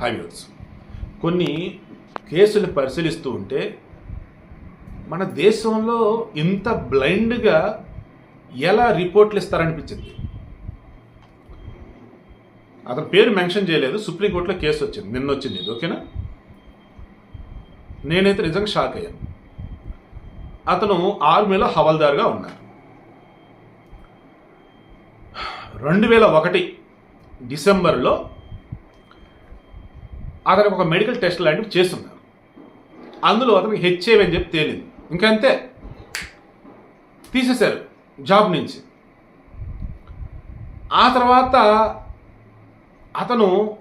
Highways కొన్ని కేసులు పరిశీలిస్తూ ఉంటే మన దేశంలో ఇంత బ్లైండ్గా ఎలా రిపోర్ట్లు ఇస్తారనిపించింది. అతని పేరు మెన్షన్ చేయలేదు సుప్రీంకోర్టులో కేసు వచ్చింది నిన్న వచ్చింది ఇది ఓకేనా? నేనైతే నిజంగా షాక్ అయ్యాను. అతను ఆర్మీలో హవల్దార్గా ఉన్నారు. రెండు వేల ఒకటి డిసెంబర్లో అతనికి ఒక మెడికల్ టెస్ట్ లాంటివి చేస్తున్నారు. అందులో అతనికి హెచ్ఐవి అని చెప్పి తేలింది. ఇంకంతే. తీసేశారు జాబ్ నుంచి. ఆ తర్వాత అతను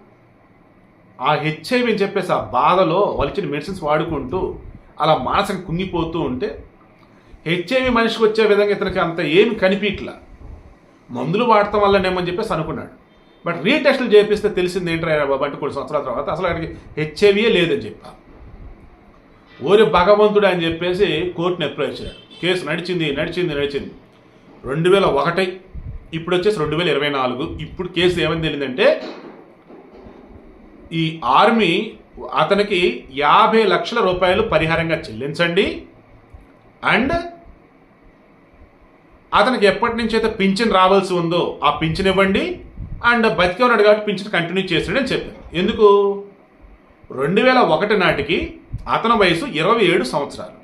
ఆ హెచ్ఐవి అని చెప్పేసి ఆ బాధలో వాళ్ళు ఇచ్చిన మెడిసిన్స్ వాడుకుంటూ అలా మానసిక కుంగిపోతూ ఉంటే హెచ్ఐవి మనిషికి వచ్చే విధంగా ఇతనికి అంత ఏమి కనిపించట్లా. మందులు వాడటం వల్లనేమని చెప్పేసి అనుకున్నాడు. బట్ రీటెస్టులు చేపిస్తే తెలిసింది ఏంటరా బాబు అంటే కొన్ని సంవత్సరాల తర్వాత అసలు అక్కడికి హెచ్ఐవియే లేదని చెప్పా. ఓరి భగవంతుడు అని చెప్పేసి కోర్టుని అప్రోచ్ అయ్యాడు కేసు నడిచింది నడిచింది నడిచింది. రెండు వేల ఒకటి ఇప్పుడు వచ్చేసి రెండు వేల ఇరవై నాలుగు ఇప్పుడు కేసు ఏమని తెలియదంటే ఈ ఆర్మీ అతనికి యాభై లక్షల రూపాయలు పరిహారంగా చెల్లించండి అండ్ అతనికి ఎప్పటి నుంచి అయితే పింఛన్ రావాల్సి ఉందో ఆ పింఛన్ ఇవ్వండి. అండ్ బతికే ఉన్నాడు కాబట్టి పింఛన్ కంటిన్యూ చేసాడు చెప్పారు. ఎందుకు? రెండు వేల ఒకటి నాటికి అతని వయసు ఇరవై ఏడు సంవత్సరాలు.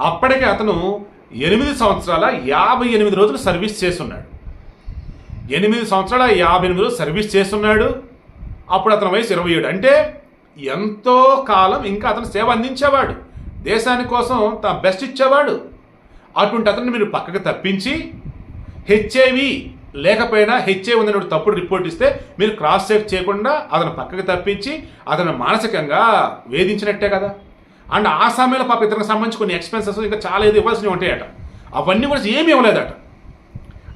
అప్పటికే అతను ఎనిమిది సంవత్సరాల యాభై ఎనిమిది రోజులు సర్వీస్ చేస్తున్నాడు. ఎనిమిది సంవత్సరాల యాభై ఎనిమిది రోజులు సర్వీస్ చేస్తున్నాడు. అప్పుడు అతని వయసు ఇరవై ఏడు. అంటే ఎంతో కాలం ఇంకా అతను సేవ అందించేవాడు. దేశాని కోసం తన బెస్ట్ ఇచ్చేవాడు. అటువంటి అతన్ని మీరు పక్కకు తప్పించి హెచ్ఐవి లేకపోయినా హెచ్ఐ ఉందని తప్పుడు రిపోర్ట్ ఇస్తే మీరు క్రాస్ చెక్ చేయకుండా అతను పక్కకి తప్పించి అతను మానసికంగా వేధించినట్టే కదా. అండ్ ఆ సమయంలో పాప ఇతనికి సంబంధించి కొన్ని ఎక్స్పెన్సెస్ ఇంకా చాలా ఏది ఇవ్వాల్సినవి ఉంటాయట. అవన్నీ కూడా ఏమీ ఇవ్వలేదట.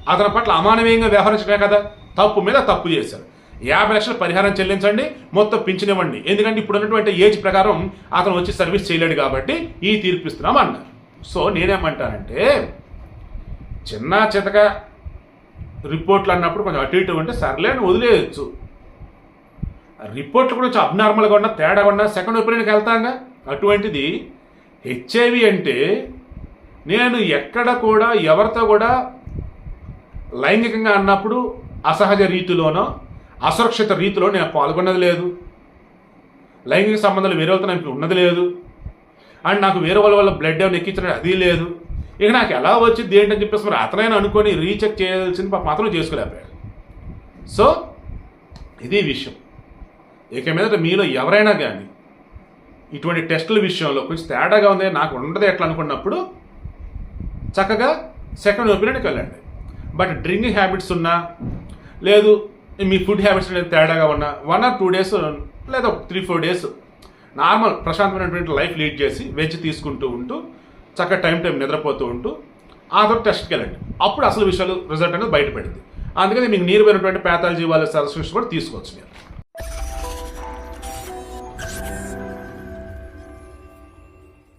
అతని పట్ల అమానవీయంగా వ్యవహరించడమే కదా. తప్పు మీద తప్పు చేశారు. యాభై లక్షల పరిహారం చెల్లించండి మొత్తం పింఛనివ్వండి ఎందుకంటే ఇప్పుడు ఉన్నటువంటి ఏజ్ ప్రకారం అతను వచ్చి సర్వీస్ చేయలేడు కాబట్టి ఈ తీర్పు ఇస్తున్నాం అన్నారు సో నేనేమంటానంటే చిన్న చితక రిపోర్ట్లు అన్నప్పుడు కొంచెం అటు ఇటు ఉంటే సర్లే అని వదిలేయచ్చు. రిపోర్ట్లు కూడా కొంచెం అబ్నార్మల్గా ఉన్నా తేడా ఉన్నా సెకండ్ ఒపీనియన్కి వెళ్తాగా. అటువంటిది హెచ్ఐవి అంటే నేను ఎక్కడ కూడా ఎవరితో కూడా లైంగికంగా అన్నప్పుడు అసహజ రీతిలోనో అసురక్షిత రీతిలో నేను పాల్గొన్నది లేదు. లైంగిక సంబంధాలు వేరే వాళ్ళతో నాకు ఉన్నది లేదు. అండ్ నాకు వేరే వాళ్ళ వల్ల బ్లడ్ ఏమైనా ఎక్కించడం అది లేదు. ఇక నాకు ఎలా వచ్చింది ఏంటని చెప్పేసి మరి అతనైనా అనుకొని రీచెక్ చేయాల్సింది పాపం అతను చేసుకోలేకపోయాడు. సో ఇది విషయం. ఇక మీద మీలో ఎవరైనా కానీ ఇటువంటి టెస్టుల విషయంలో కొంచెం తేడాగా ఉంది నాకు ఉండదు ఎట్లా అనుకున్నప్పుడు చక్కగా సెకండ్ ఒపీనియన్కి వెళ్ళండి. బట్ డ్రింకింగ్ హ్యాబిట్స్ ఉన్నా లేదు మీ ఫుడ్ హ్యాబిట్స్ తేడాగా ఉన్నా వన్ ఆర్ టూ డేస్ లేదా త్రీ ఫోర్ డేస్ నార్మల్ ప్రశాంతమైనటువంటి లైఫ్ లీడ్ చేసి వెజ్ తీసుకుంటూ ఉంటూ చక్కగా టైం టైం నిద్రపోతూ ఉంటూ ఆ తర్వాత టెస్ట్కి వెళ్ళండి. అప్పుడు అసలు విషయాలు రిజల్ట్ అనేది బయటపడింది అందుకని మీకు నీరు పోయినటువంటి ప్యాథాలజీ వాళ్ళ సజెషన్స్ కూడా తీసుకోవచ్చు మీరు.